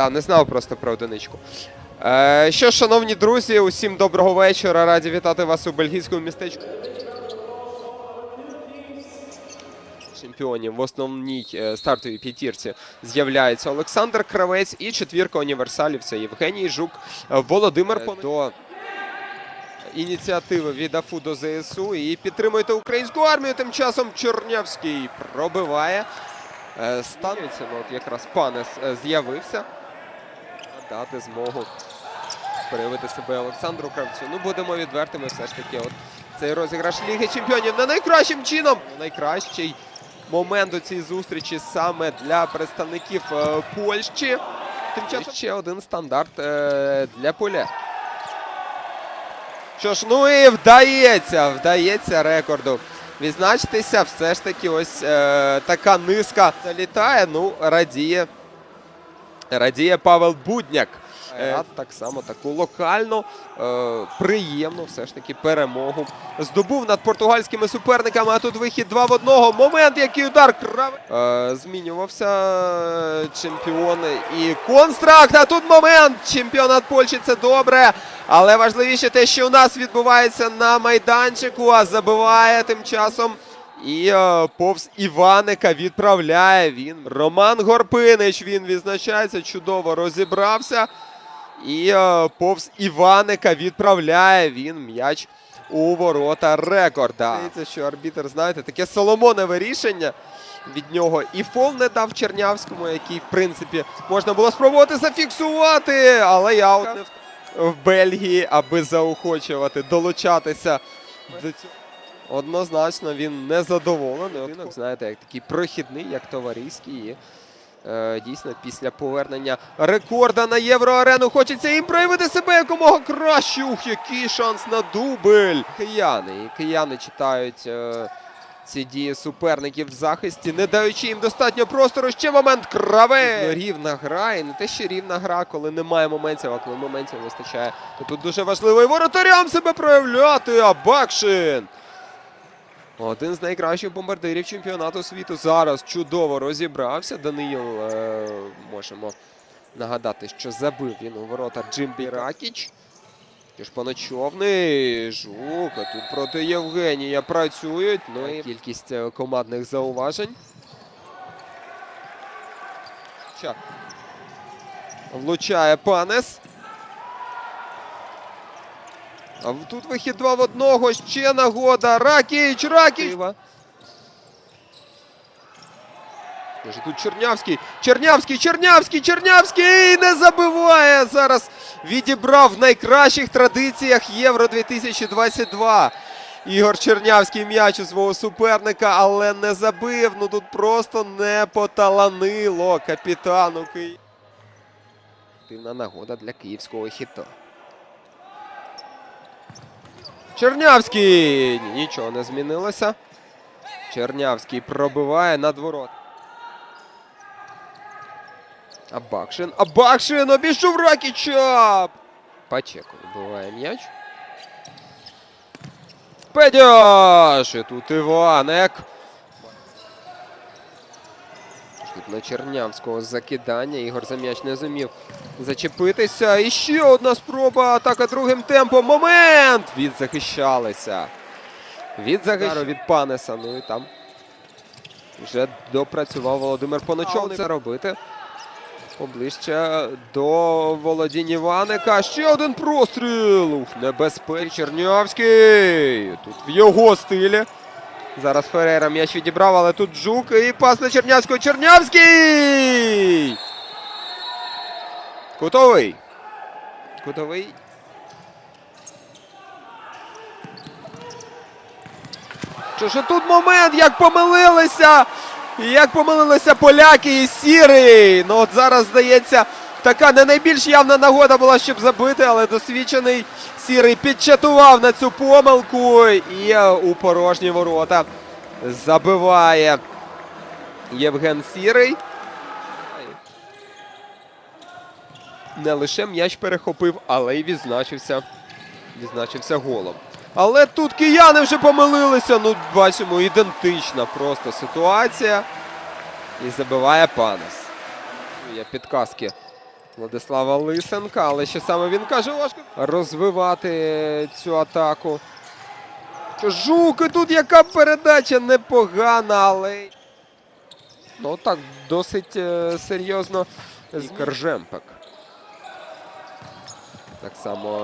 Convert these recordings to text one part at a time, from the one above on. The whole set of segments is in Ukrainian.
Да, не знав просто про одиничку. Е, що, ж, шановні друзі, усім доброго вечора. Раді вітати вас у бельгійському містечку. Чемпіонів в основній е, стартовій п'ятірці з'являється Олександр Кравець і четвірка універсалів. Це Євгеній Жук, е, Володимир Пон... до ініціативи від АФУ до ЗСУ. І підтримуйте українську армію. Тим часом Чернявський пробиває. Е, Станується, ну, от якраз панес е, з'явився. Дати змогу проявити себе Олександру Кравцю. Ну, будемо відвертими, все ж таки. От цей розіграш Ліги Чемпіонів не найкращим чином. Найкращий момент у цій зустрічі саме для представників е, Польщі. Тим часом ще один стандарт е, для поля. Що ж, ну і вдається, вдається рекорду. Відзначитися, все ж таки, ось е, така низка залітає. Ну, радіє. Радіє Павел Будняк. Е, так само таку локальну, е, приємну все ж таки перемогу. Здобув над португальськими суперниками, а тут вихід 2 в 1. Момент, який удар Кравець. Е, змінювався е, чемпіон і констракт. А тут момент. Чемпіонат Польщі це добре. Але важливіше те, що у нас відбувається на майданчику, а забиває тим часом. І е, повз Іваника відправляє він. Роман Горпинич він відзначається, чудово розібрався. І е, повз Іваника відправляє він м'яч у ворота рекорда. Здається, що арбітер, знаєте, таке соломонове рішення від нього. І фол не дав Чернявському, який, в принципі, можна було спробувати зафіксувати. Але я в Бельгії, аби заохочувати, долучатися до цього. Однозначно він не задоволений. Одинок, знаєте, як такий прохідний, як товариський. І, е, дійсно, після повернення рекорда на євроарену хочеться їм проявити себе якомога краще. Ух, який шанс на дубль! Кияни. І кияни читають е, ці дії суперників в захисті, не даючи їм достатньо простору. Ще момент краве. Рівна гра, і не те, що рівна гра, коли немає моментів, а коли моментів вистачає, то тут дуже важливо і воротарям себе проявляти. А Бакшин. Один з найкращих бомбардирів чемпіонату світу зараз чудово розібрався. Даниїл е, можемо нагадати, що забив він у ворота Джимбі Ракіч. ж поночовний жук. А тут проти Євгенія працюють. Ну і кількість е, командних зауважень. Влучає Панес. А тут вихід два в одного. Ще нагода. Ракіч, Ракіч. Каже, тут Чернявський. Чернявський, Чернявський, Чернявський не забиває. Зараз відібрав в найкращих традиціях Євро 2022. Ігор Чернявський м'яч у свого суперника, але не забив. Ну тут просто не поталанило капітану Києва. Активна нагода для київського хіта. Чернявський! Нічого не змінилося. Чернявський пробиває на дворот. Абакшин. Абакшин обійшов Ракіча! Пачеко вибиває м'яч. Педяш! І тут Іванек. Тут на Чернявського закидання. Ігор за м'яч не зумів зачепитися. І ще одна спроба. Атака другим темпом. Момент! Відзахищалися. Від загару від Панеса. Ну і там вже допрацював Володимир Поночов це робити. Поближче до володінь Іваника. Ще один простріл. Небезпечний. Чернявський. Тут в його стилі. Зараз Ферейра м'яч відібрав, але тут Жук і пас на Чернявського. Чернявський! Кутовий. Кутовий. Що ж тут момент, як помилилися! Як помилилися поляки і сірий. Ну от зараз, здається, така не найбільш явна нагода була, щоб забити, але досвідчений сірий підчатував на цю помилку і е, у порожні ворота забиває Євген Сірий. Не лише м'яч перехопив, але й відзначився, відзначився голом. Але тут кияни вже помилилися. Ну, бачимо, ідентична просто ситуація. І забиває Панес. Є підказки Владислава Лисенка, але ще саме він каже, важко розвивати цю атаку. Жук, і тут яка передача непогана, але. Ну так, досить е, серйозно. з Кержемпек. Так само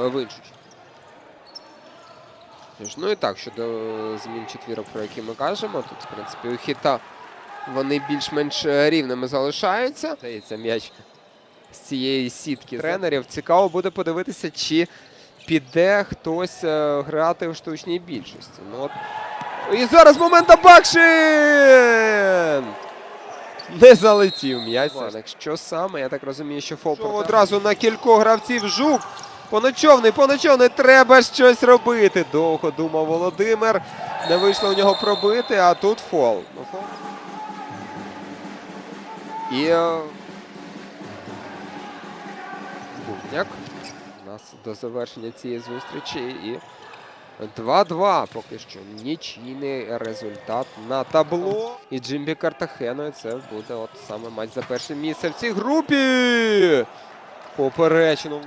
е, Винчуч. Ну і так, щодо змін четвірок, про які ми кажемо, тут, в принципі, у хіта вони більш-менш е, рівними залишаються. Здається, м'яч з цієї сітки тренерів. Цікаво буде подивитися, чи піде хтось е, грати в штучній більшості. Ну, от. І зараз момент Абакшин! Не залетів м'яч. Що саме? Я так розумію, що фол одразу на кількох гравців жук. Поночовний, поночовний, треба щось робити. Довго думав Володимир. Не вийшло у нього пробити, а тут фол. Ну, фол. І е, У нас до завершення цієї зустрічі і 2-2 поки що. Нічийний результат на табло. І Джимбі Картахеною це буде от саме матч за перше місце в цій групі. Поперечину.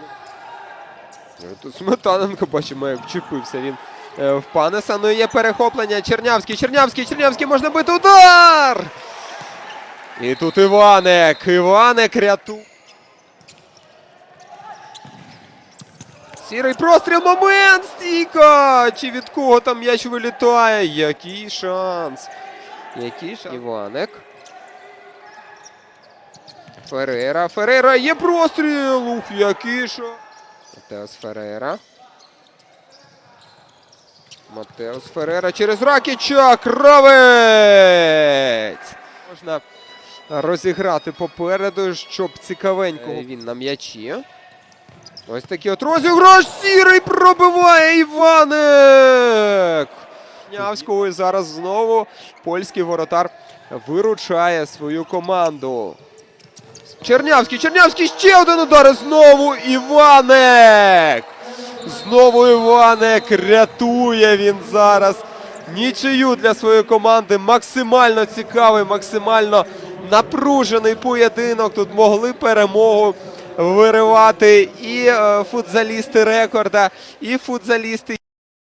Тут Сметаненко, бачимо, як вчепився він е, в Панеса. Ну і є перехоплення. Чернявський, Чернявський, Чернявський можна бити удар! І тут Іванек. Іванек рятує. Сірий простріл, момент! Стійка! Чи від кого там м'яч вилітає? Який шанс? Який шанс? Іванек. Ферейра. Ферейра є простріл! Ух, який шанс! Матеос Ферейра. Матеос Ферейра через Ракіча. Кравець! Можна розіграти попереду, щоб цікавенько. Він на м'ячі. Ось такий от розіграш. Сірий пробиває Іванек. Нявського і зараз знову польський воротар виручає свою команду. Чернявський, Чернявський ще один удар. Знову Іванек. Знову Іванек рятує він зараз. Нічию для своєї команди. Максимально цікавий, максимально напружений поєдинок. Тут могли перемогу виривати і е, футзалісти рекорда, і футзалісти.